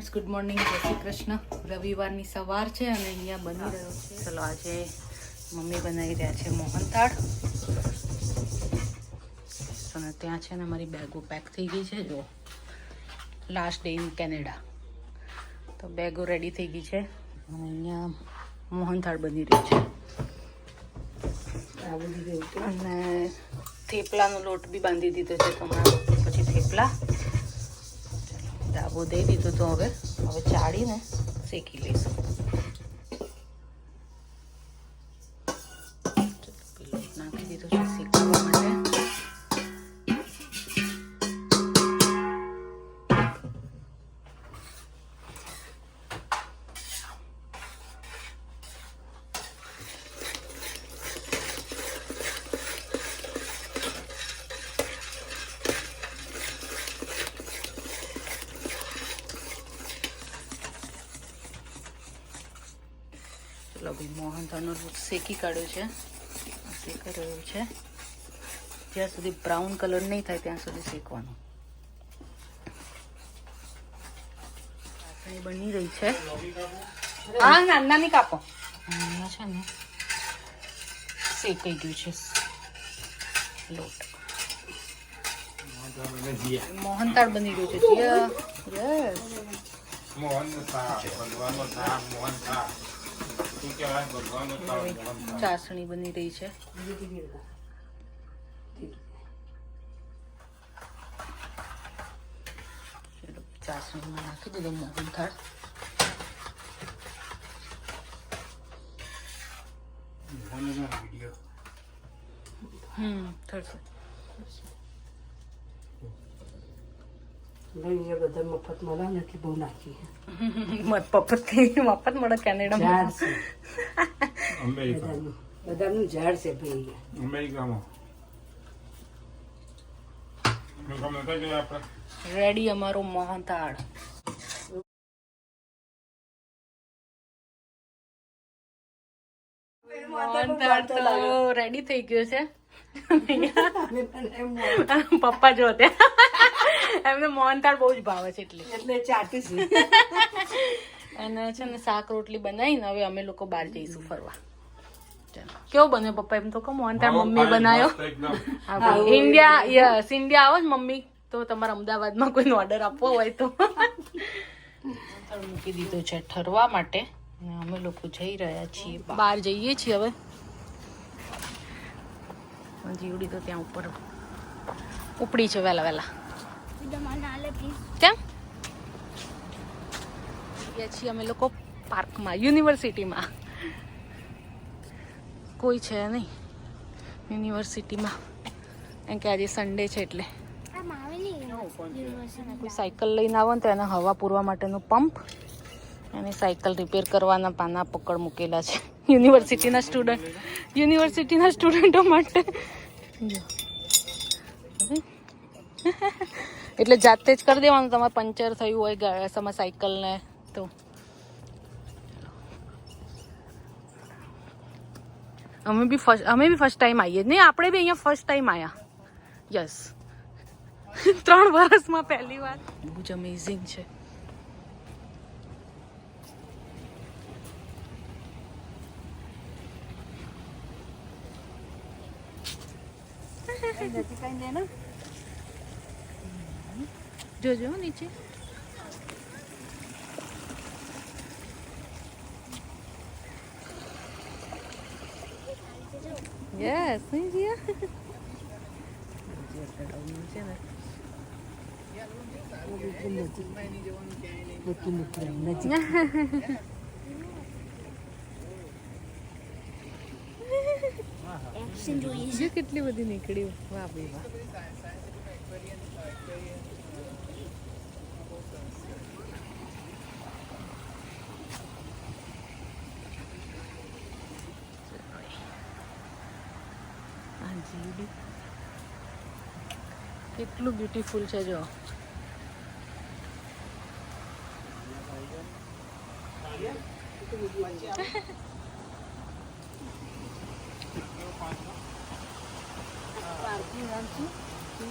Friends good morning જય શ્રી કૃષ્ણ. રવિવારની સવાર છે અને અહીંયા બની રહ્યો છે. ચલો આજે મમ્મી બનાવી રહ્યા છે મોહનથાળ. અને ત્યાં છે ને મારી બેગો પેક થઈ ગઈ છે જો. લાસ્ટ ડે ઇન કેનેડા તો બેગો રેડી થઈ ગઈ છે. અને અહીંયા મોહનથાળ બની રહ્યું છે. અને થેપલાનો લોટ બી બાંધી દીધો છે તમારા. પછી થેપલા. ડાબો દઈ દીધું તો હવે હવે ચાળીને શેકી લઈશું. ભાઈ મોહનથાળનો લોટ શેકી કાઢ્યો છે. શેકાઈ રહ્યો છે. જ્યાં સુધી બ્રાઉન કલર નહીં થાય, ત્યાં સુધી શેકવાનું. બની રહી છે. હા ના નાની કાપો. છે ને, શેકાઈ ગયું છે. લોટ. મોહનથાળ બની રહ્યું છે. મોહન મોહન ચાસણી બની રહી છે. ચાસણીમાં નાખી દીધો મોહન થાળ. હમ થશે બધા મફત મળે બહુ નાખી મફત મળે કેનેડામાં ઝાડ છે ભાઈ અમેરિકામાં રેડી અમારો મોહનથાળ મોહનથાળ તો રેડી થઈ ગયો છે પપ્પા જો ત્યાં. એમને મોહનથાળ બહુ જ ભાવે છે એટલે. એટલે ચાટી છે. અને છે ને શાક રોટલી બનાવીને હવે અમે લોકો બહાર જઈશું ફરવા. ચાલો. કેવો બન્યો પપ્પા? એમ તો કહો મોહનથાળ મમ્મી બનાવ્યો હા ઇન્ડિયા યસ ઇન્ડિયા આવો જ મમ્મી. તો તમારા અમદાવાદમાં કોઈનો ઓર્ડર આપવો હોય તો. મૂકી દીધું છે ઠરવા માટે. અમે લોકો જઈ રહ્યા છીએ બહાર જઈએ છીએ હવે. જીવડી તો ત્યાં ઉપર ઉપડી છે વહેલા વહેલા. કેમ? છીએ અમે લોકો પાર્કમાં, યુનિવર્સિટીમાં. કોઈ છે નહીં યુનિવર્સિટીમાં. એમ કે આજે સન્ડે છે એટલે. કોઈ સાયકલ લઈને આવો ને તો એને હવા પૂરવા માટેનું પંપ અને સાયકલ રિપેર કરવાના પાના પકડ મૂકેલા છે. યુનિવર્સિટીના સ્ટુડન્ટ, યુનિવર્સિટીના સ્ટુડન્ટો માટે. એટલે જાતે જ કરી દેવાનું, તમારે પંચર થયું હોય તમારા સાયકલને તો. અમે બી ફર્સ્ટ અમે બી ફર્સ્ટ ટાઈમ આવીએ નહીં, આપણે બી અહીંયા ફર્સ્ટ ટાઈમ આવ્યા યસ ત્રણ વર્ષમાં પહેલી વાર. બહુ જ અમેઝિંગ છે નથી કઈ દે ને જોજો નીચે. યસ નહીં જીયા? છે ને મોટી જોઈએ. છે કેટલી બધી નીકળી. વાહ ભાઈ વાહ. કેટલું બ્યુટીફુલ છે જો.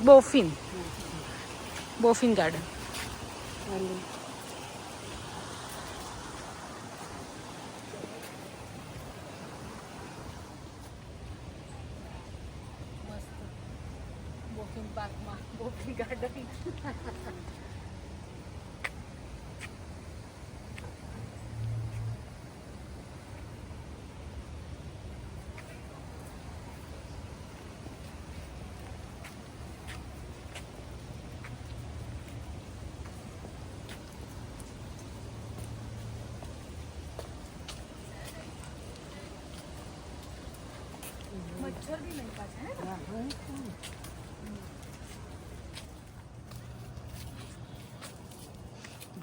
બોફિન. Boffin garden. બોફિન પાર્કમાં. Boffin garden.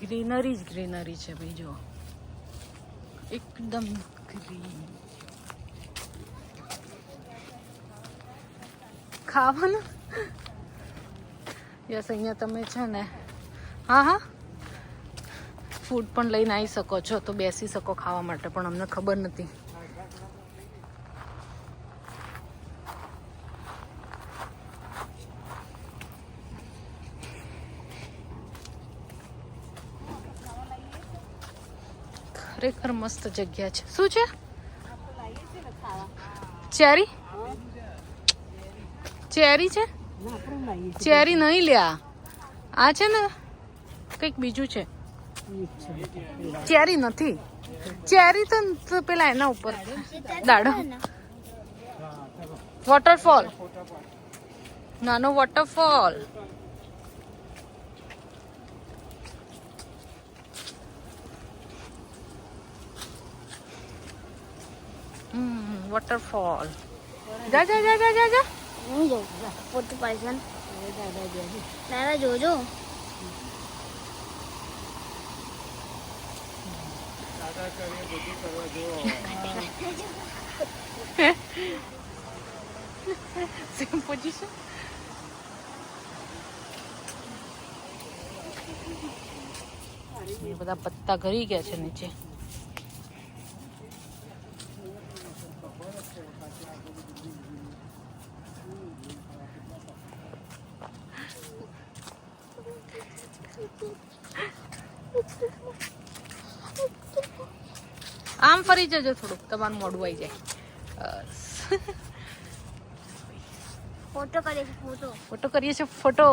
ગ્રીનરી જ ગ્રીનરી છે ભાઈ જો એકદમ ગ્રીન ખાવાનું? યસ અહીંયા તમે છે ને હા હા. ફૂડ પણ લઈને આવી શકો છો તો બેસી શકો ખાવા માટે પણ અમને ખબર નથી. ખરેખર મસ્ત જગ્યા છે. શું છે? ચેરી? ચેરી છે? ચેરી નહીં લ્યા આ. છે ને કંઈક બીજું છે. ચેરી નથી. ચેરી તો પેલા એના ઉપર દાડો. વોટરફોલ. નાનો વોટરફોલ. વોટરફોલ જા જા જા જા જા જા હું જોઉં પોતે પાડશે દાદા જોજો સેમ પોઝિશન બધા પત્તા ગળી ગયા છે નીચે ફરી જજો થોડુંક તમારું મોડું આવી જાય. ફોટો કરીએ છે ફોટો. ફોટો કરીએ છીએ ફોટો.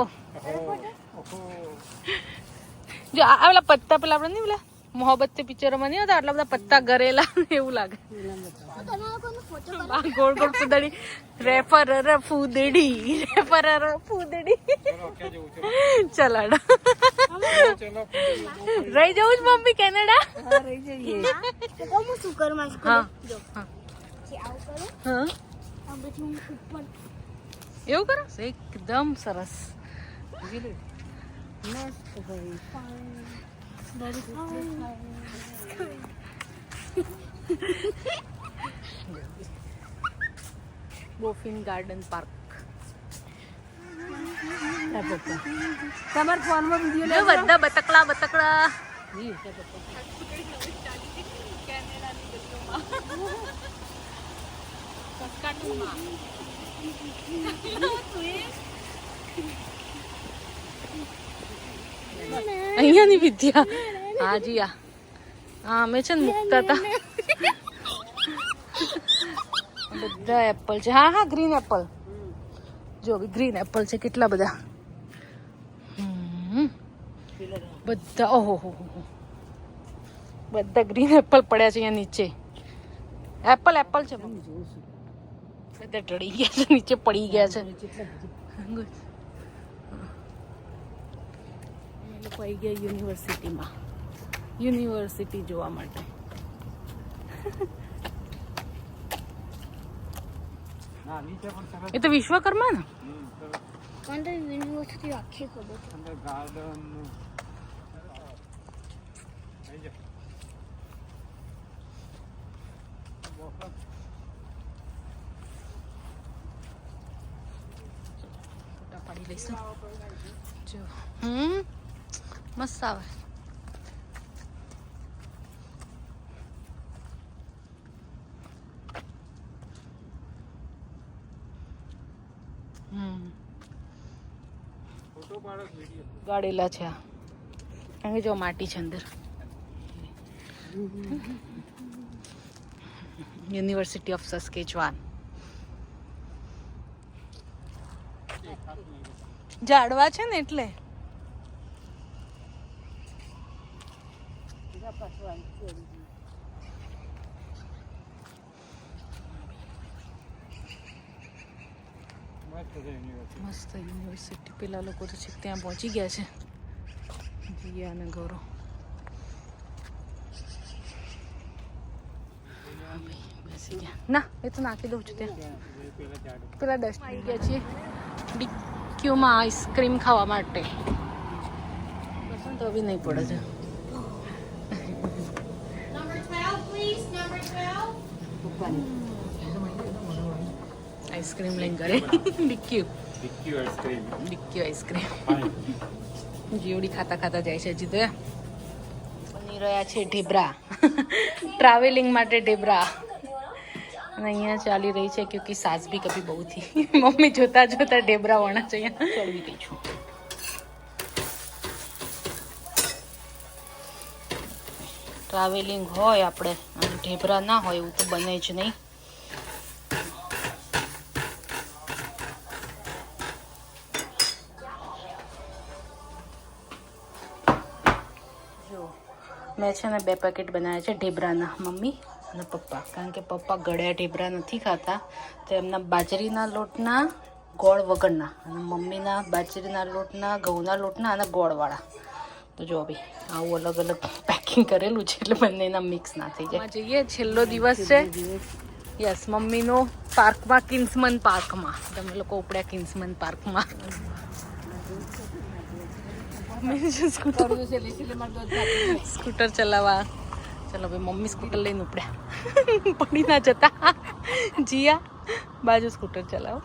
જો આ આ પેલા પત્તા પેલા આપણે નહીં પેલા? મોહબ્બત તે પિક્ચરોમાં નહીં હતા આટલા બધા પત્તા ગરેલા એવું લાગે. ગોળ ગોળ ફૂદડી. રેફર ફૂદડી. રેફર ફૂદડી. ચલાડ. રહી જવું જ મમ્મી કેનેડા? રહી જઈએ હું. હા. એવું કરો? એકદમ સરસ. બોફિન ગાર્ડન પાર્ક આ પપ્પા તમારા ફોનમાં વીડિયો જો બધા બતકડા બતકડા અહીંયાની વિદ્યા. હા જી આ હા અમે છે ને મૂકતા હતા બધા એપલ છે. હા હા ગ્રીન એપલ જો ગ્રીન એપલ છે કેટલા બધા. બધા ઓહો હો. બધા ગ્રીન એપલ પડ્યા છે અહીંયા નીચે. એપલ એપલ છે. બધા ટળી ગયા છે નીચે પડી ગયા છે Good. અમે લોકો આવી ગયા યુનિવર્સિટીમાં. યુનિવર્સિટી જોવા માટે. એ તો વિશ્વકર્મા ને? યુનિવર્સિટી આખી ખબર છે. અંદર ગાર્ડન ફોટા લઈશું. જો. હમ? મસ્ત આવે. ગાડેલા છે આ. કારણ કે જો માટી છે અંદર. યુનિવર્સિટી ઓફ સસ્કેચવાન ઝાડવા છે ને એટલે? મસ્ત યુનિવર્સિટી. પેલા લોકો તો છે ત્યાં પહોંચી ગયા છે. જીયા અને ગૌરવ બેસી ગયા. ના, એ તો નાખી દઉં છું ત્યાં. પેલા ડસ્ટ આવી ગયા છીએ. ડિક્યુમાં આઈસ્ક્રીમ ખાવા માટે. તો બી નહીં પડે છે. આઈસ્ક્રીમ લઈને ઘરે. ડિક્યુ ડિક્યુ આઈસ્ક્રીમ ડિક્યુ આઈસ્ક્રીમ જીવડી ખાતા ખાતા જાય છે હજી તો. બની રહ્યા છે ઢેબરા. ટ્રાવેલિંગ માટે ઢેબરા. અને અહીંયા ચાલી રહી છે ક્યોંકि સાસ બી કભી બહુ થી. મમ્મી જોતા જોતા ઢેબરા વણા છે અહીંયા. ચડવી ગઈ છું. ટ્રાવેલિંગ હોય આપણે. ઢેબરા ના હોય એવું તો બને જ નહીં. મેં છે ને બે પેકેટ બનાવ્યા છે ઢેબરાના, મમ્મી અને પપ્પા. કારણ કે પપ્પા ગળ્યા ઢેબરા નથી ખાતા, તો એમના બાજરીના લોટના ગોળ વગરના અને મમ્મીના બાજરીના લોટના, ઘઉંના લોટના અને ગોળવાળા. તો જો ભાઈ આવું અલગ અલગ પેકિંગ કરેલું છે એટલે બંનેના મિક્સ ના થઈ જાય. જઈએ છેલ્લો દિવસ છે. યસ મમ્મીનો પાર્કમાં કિન્સમન પાર્કમાં. તમે લોકો ઉપડ્યા કિન્સમન પાર્કમાં. મમ્મી છે સ્કૂટર સ્કૂટર ચલાવવા. ચલો ભાઈ મમ્મી સ્કૂટર લઈને ઉપડ્યા. પડી ના જતા. જીયા બાજુ સ્કૂટર ચલાવો.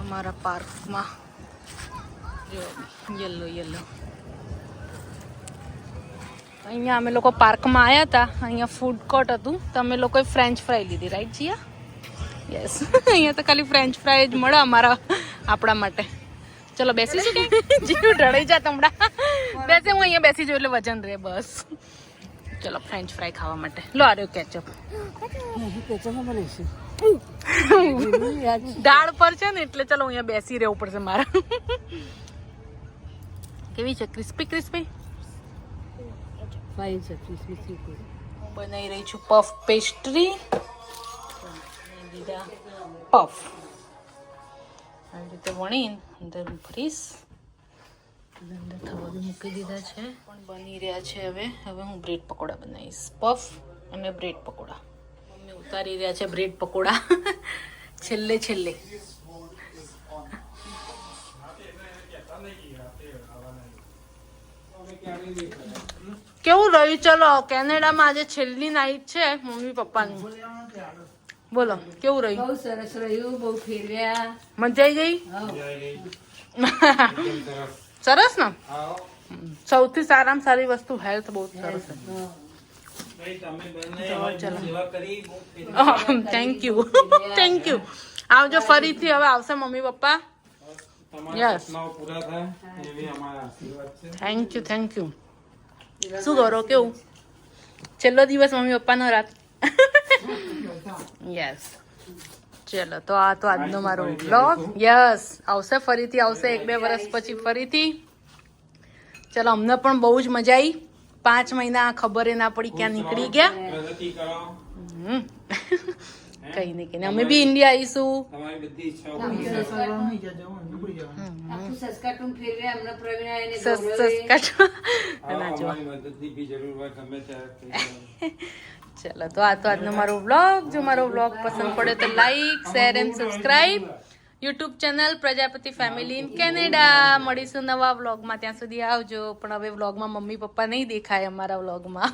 અમારા પાર્કમાં જો યલો યલો અહીંયા અમે લોકો પાર્કમાં આવ્યા હતા અહીંયા ફૂડ કોર્ટ હતું. તો અમે લોકોએ ફ્રેન્ચ ફ્રાય લીધી રાઈટ જીયા? યસ અહીંયા તો ખાલી ફ્રેન્ચ ફ્રાય જ મળે અમારા આપણા માટે. ચલો બેસીશું કે જીવ ઢળાઈ જા તમડા બેસે હું અહીંયા બેસી જાઉં એટલે વજન રહે બસ. ચલો ફ્રેન્ચ ફ્રાય ખાવા માટે. લો આર્યો કેચઅપ દાળ પર છે ને એટલે ચલો અહીંયા બેસી રહેવું પડશે મારે. કેવી છે? ક્રિસ્પી ક્રિસ્પી ફાઇન છે ક્રિસ્પી હું બનાવી રહી છું પફ પેસ્ટ્રી દીધા પફ આવી રીતે વણીને અંદર ભરીશ. અંદર થવા બી મૂકી દીધા છે. પણ બની રહ્યા છે હવે. હવે હું બ્રેડ પકોડા બનાવીશ. પફ અને બ્રેડ પકોડા. મમ્મી ઉતારી રહ્યા છે બ્રેડ પકોડા. છેલ્લે છેલ્લે. કેવું રહ્યું? ચલો કેનેડામાં આજે છેલ્લી નાઈટ છે મમ્મી પપ્પાની. બોલો કેવું રહ્યું? બહુ સરસ રહ્યું બહુ ફેર્યા. મજા આવી ગઈ? સરસ ને? સૌથી સારામાં સારી વસ્તુ હેલ્થ બહુ સરસ થેન્ક યુ થેન્ક યુ આવજો ફરીથી હવે આવશે મમ્મી પપ્પા. છે. થેન્ક યુ થેન્ક યુ શું કરો કેવું? છેલ્લો દિવસ મમ્મી પપ્પાનો રાત. યસ ચલો તો આ તો આજનો મારો બ્લોગ યસ આવશે. ફરીથી આવશે એક બે વર્ષ પછી ફરીથી. ચલો અમને પણ બહુ જ મજા આવી પાંચ મહિના ખબર ના પડી ક્યાં નીકળી ગયા. હમ. કઈ નહીં કઈ અમે બી ઇન્ડિયા આવીશું. ચલો તો આ તો આજનો મારો વ્લોગ. જો મારો વ્લોગ પસંદ પડે તો like share and subscribe YouTube channel Prajapati family in Canada મળીશું નવા વ્લોગમાં. ત્યાં સુધી આવજો. પણ હવે વ્લોગમાં મમ્મી પપ્પા નહીં દેખાય અમારા વ્લોગમાં.